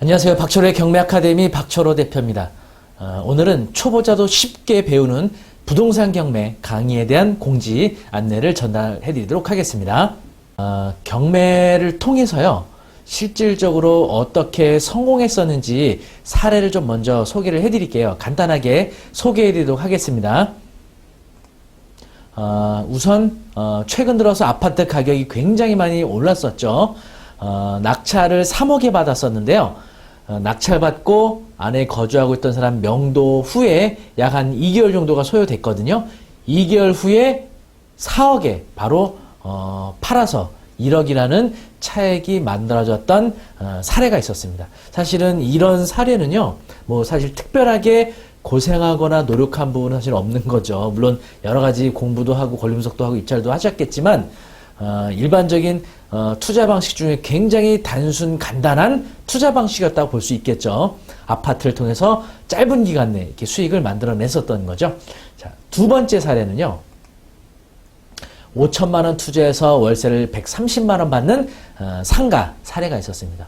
안녕하세요. 박철호의 경매 아카데미 박철호 대표입니다. 어, 오늘은 초보자도 쉽게 배우는 부동산 경매 강의에 대한 공지 안내를 전달해 드리도록 하겠습니다. 어, 경매를 통해서요. 실질적으로 어떻게 성공했었는지 사례를 좀 먼저 소개를 해 드릴게요. 간단하게 소개해 드리도록 하겠습니다. 어, 우선 어, 최근 들어서 아파트 가격이 굉장히 많이 올랐었죠. 어, 낙찰을 3억에 받았었는데요. 어, 낙찰받고 안에 거주하고 있던 사람 명도 후에 약 한 2개월 정도가 소요됐거든요. 2개월 후에 4억에 바로 어, 팔아서 1억이라는 차액이 만들어졌던 어, 사례가 있었습니다. 사실은 이런 사례는요, 뭐 사실 특별하게 고생하거나 노력한 부분은 사실 없는 거죠. 물론 여러 가지 공부도 하고 권리 분석도 하고 입찰도 하셨겠지만 어, 일반적인 어, 투자 방식 중에 굉장히 단순 간단한 투자 방식이었다고 볼 수 있겠죠. 아파트를 통해서 짧은 기간 내에 이렇게 수익을 만들어냈었던 거죠. 자, 두 번째 사례는요. 5천만 원 투자해서 월세를 130만 원 받는 어, 상가 사례가 있었습니다.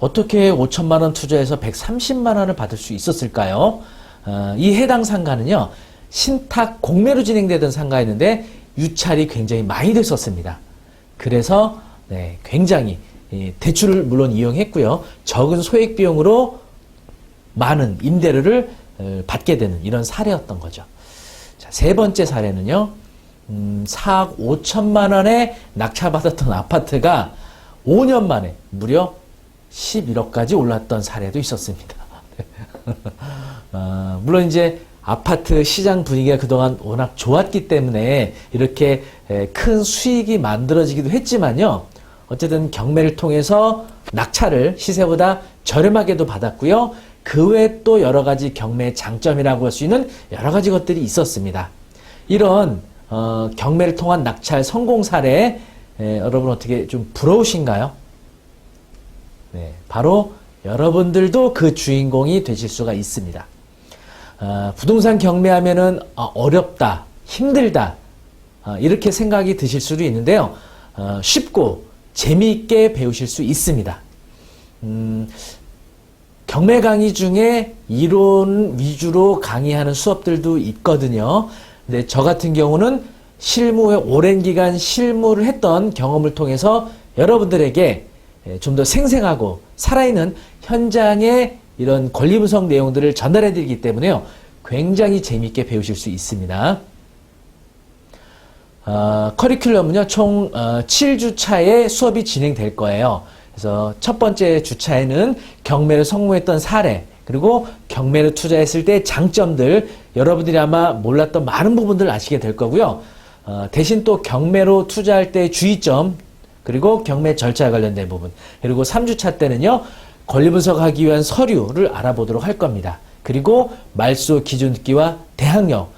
어떻게 5천만 원 투자해서 130만 원을 받을 수 있었을까요? 어, 이 해당 상가는요. 신탁 공매로 진행되던 상가였는데 유찰이 굉장히 많이 됐었습니다. 그래서 네, 굉장히 이 대출을 물론 이용했고요. 적은 소액 비용으로 많은 임대료를 어, 받게 되는 이런 사례였던 거죠. 자, 세 번째 사례는요. 음, 4억 5천만 원에 낙찰받았던 아파트가 5년 만에 무려 11억까지 올랐던 사례도 있었습니다. 어, 물론 이제 아파트 시장 분위기가 그동안 워낙 좋았기 때문에 이렇게 에, 큰 수익이 만들어지기도 했지만요. 어쨌든 경매를 통해서 낙찰을 시세보다 저렴하게도 받았고요. 그 외에 또 여러 가지 경매의 장점이라고 할 수 있는 여러 가지 것들이 있었습니다. 이런 어, 경매를 통한 낙찰 성공 사례 에, 여러분 어떻게 좀 부러우신가요? 네, 바로 여러분들도 그 주인공이 되실 수가 있습니다. 어, 부동산 경매하면은 어, 어렵다, 힘들다 어, 이렇게 생각이 드실 수도 있는데요. 어, 쉽고 재미있게 배우실 수 있습니다. 음, 경매 강의 중에 이론 위주로 강의하는 수업들도 있거든요. 근데 저 같은 경우는 실무에 오랜 기간 실무를 했던 경험을 통해서 여러분들에게 예, 좀더 생생하고 살아있는 현장의 이런 권리 분석 내용들을 전달해 드리기 때문에요. 굉장히 재미있게 배우실 수 있습니다. 어, 커리큘럼은요, 총 어, 7주차의 수업이 진행될 거예요. 그래서 첫 번째 주차에는 경매를 성공했던 사례, 그리고 경매를 투자했을 때 장점들, 여러분들이 아마 몰랐던 많은 부분들을 아시게 될 거고요. 어, 대신 또 경매로 투자할 때 주의점, 그리고 경매 절차에 관련된 부분, 그리고 3주차 때는요, 권리 분석하기 위한 서류를 알아보도록 할 겁니다. 그리고 말소 기준 듣기와 대항력,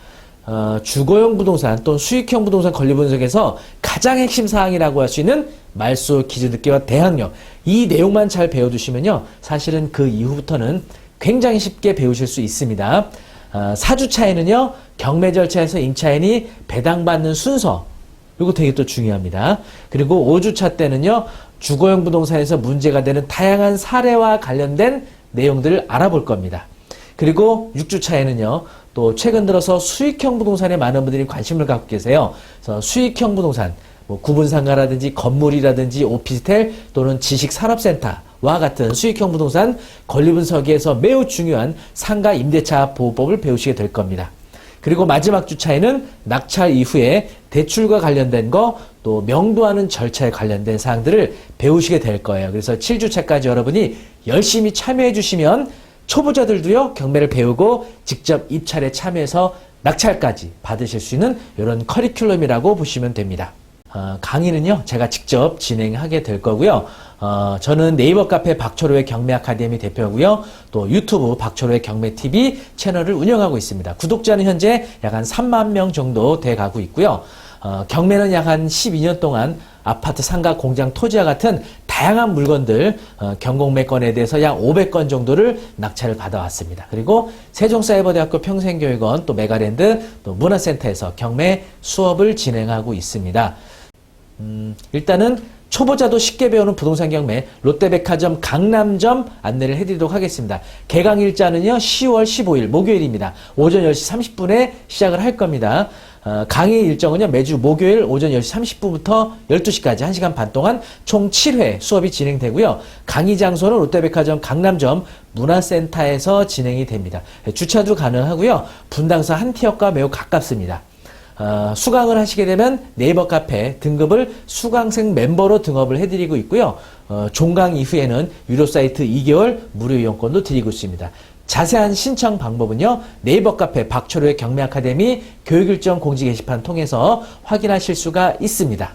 어, 주거용 부동산 또는 수익형 부동산 권리 분석에서 가장 핵심 사항이라고 할 수 있는 말소 기준 듣기와 대항력 이 내용만 잘 배워두시면요 사실은 그 이후부터는 굉장히 쉽게 배우실 수 있습니다. 어, 4주차에는요 경매 절차에서 임차인이 배당받는 순서 이거 되게 또 중요합니다. 그리고 5주차 때는요 주거용 부동산에서 문제가 되는 다양한 사례와 관련된 내용들을 알아볼 겁니다. 그리고 6주차에는요, 또 최근 들어서 수익형 부동산에 많은 분들이 관심을 갖고 계세요. 그래서 수익형 부동산, 뭐 구분상가라든지 건물이라든지 오피스텔 또는 지식산업센터와 같은 수익형 부동산 권리 분석에서 매우 중요한 상가 임대차 보호법을 배우시게 될 겁니다. 그리고 마지막 주차에는 낙찰 이후에 대출과 관련된 거, 또 명도하는 절차에 관련된 사항들을 배우시게 될 거예요. 그래서 7주차까지 여러분이 열심히 참여해 주시면 초보자들도요, 경매를 배우고 직접 입찰에 참여해서 낙찰까지 받으실 수 있는 이런 커리큘럼이라고 보시면 됩니다. 어, 강의는요, 제가 직접 진행하게 될 거고요. 어, 저는 네이버 카페 박철호의 경매 아카데미 대표고요. 또 유튜브 박철호의 경매 TV 채널을 운영하고 있습니다. 구독자는 현재 약 한 3만 명 정도 돼 가고 있고요. 어, 경매는 약 한 12년 동안 아파트, 상가, 공장, 토지와 같은 다양한 물건들 어, 경공매건에 대해서 약 500건 정도를 낙찰을 받아왔습니다. 그리고 세종사이버대학교 평생교육원 또 메가랜드 또 문화센터에서 경매 수업을 진행하고 있습니다. 음, 일단은 초보자도 쉽게 배우는 부동산 경매 롯데백화점 강남점 안내를 해드리도록 하겠습니다. 개강 일자는요 10월 15일 목요일입니다. 오전 10시 30분에 시작을 할 겁니다. 어, 강의 일정은요 매주 목요일 오전 10시 30분부터 12시까지 1시간 반 동안 총 7회 수업이 진행되고요. 강의 장소는 롯데백화점 강남점 문화센터에서 진행이 됩니다. 주차도 가능하고요. 분당서 한 티역과 매우 가깝습니다. 어, 수강을 하시게 되면 네이버 카페 등급을 수강생 멤버로 등업을 해드리고 있고요. 어, 종강 이후에는 유료 사이트 2개월 무료 이용권도 드리고 있습니다. 자세한 신청 방법은요. 네이버 카페 박초로의 경매 아카데미 교육일정 공지 게시판 통해서 확인하실 수가 있습니다.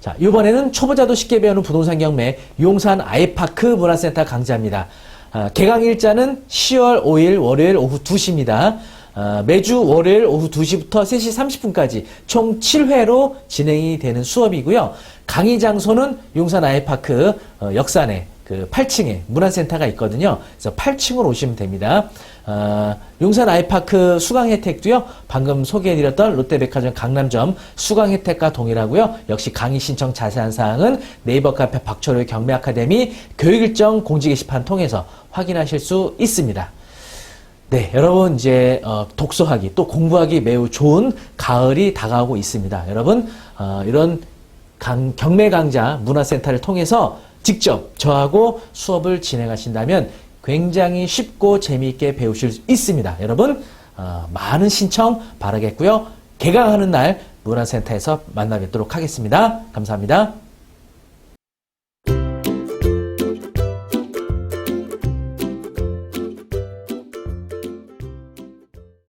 자, 이번에는 초보자도 쉽게 배우는 부동산 경매 용산 아이파크 문화센터 강좌입니다. 아, 개강 일자는 10월 5일 월요일 오후 2시입니다. 아, 매주 월요일 오후 2시부터 3시 30분까지 총 7회로 진행이 되는 수업이고요. 강의 장소는 용산 아이파크 어, 역산에 그 8층에 문화센터가 있거든요. 그래서 8층으로 오시면 됩니다. 아, 용산 아이파크 수강 혜택도요. 방금 소개해드렸던 롯데백화점 강남점 수강 혜택과 동일하고요. 역시 강의 신청 자세한 사항은 네이버 카페 박철호의 경매 아카데미 교육일정 공지 게시판 통해서 확인하실 수 있습니다. 네, 여러분 이제 어, 독서하기 또 공부하기 매우 좋은 가을이 다가오고 있습니다. 여러분 어, 이런 강- 경매 강좌 문화센터를 통해서 직접 저하고 수업을 진행하신다면 굉장히 쉽고 재미있게 배우실 수 있습니다. 여러분 어, 많은 신청 바라겠고요. 개강하는 날 문화센터에서 만나 뵙도록 하겠습니다. 감사합니다.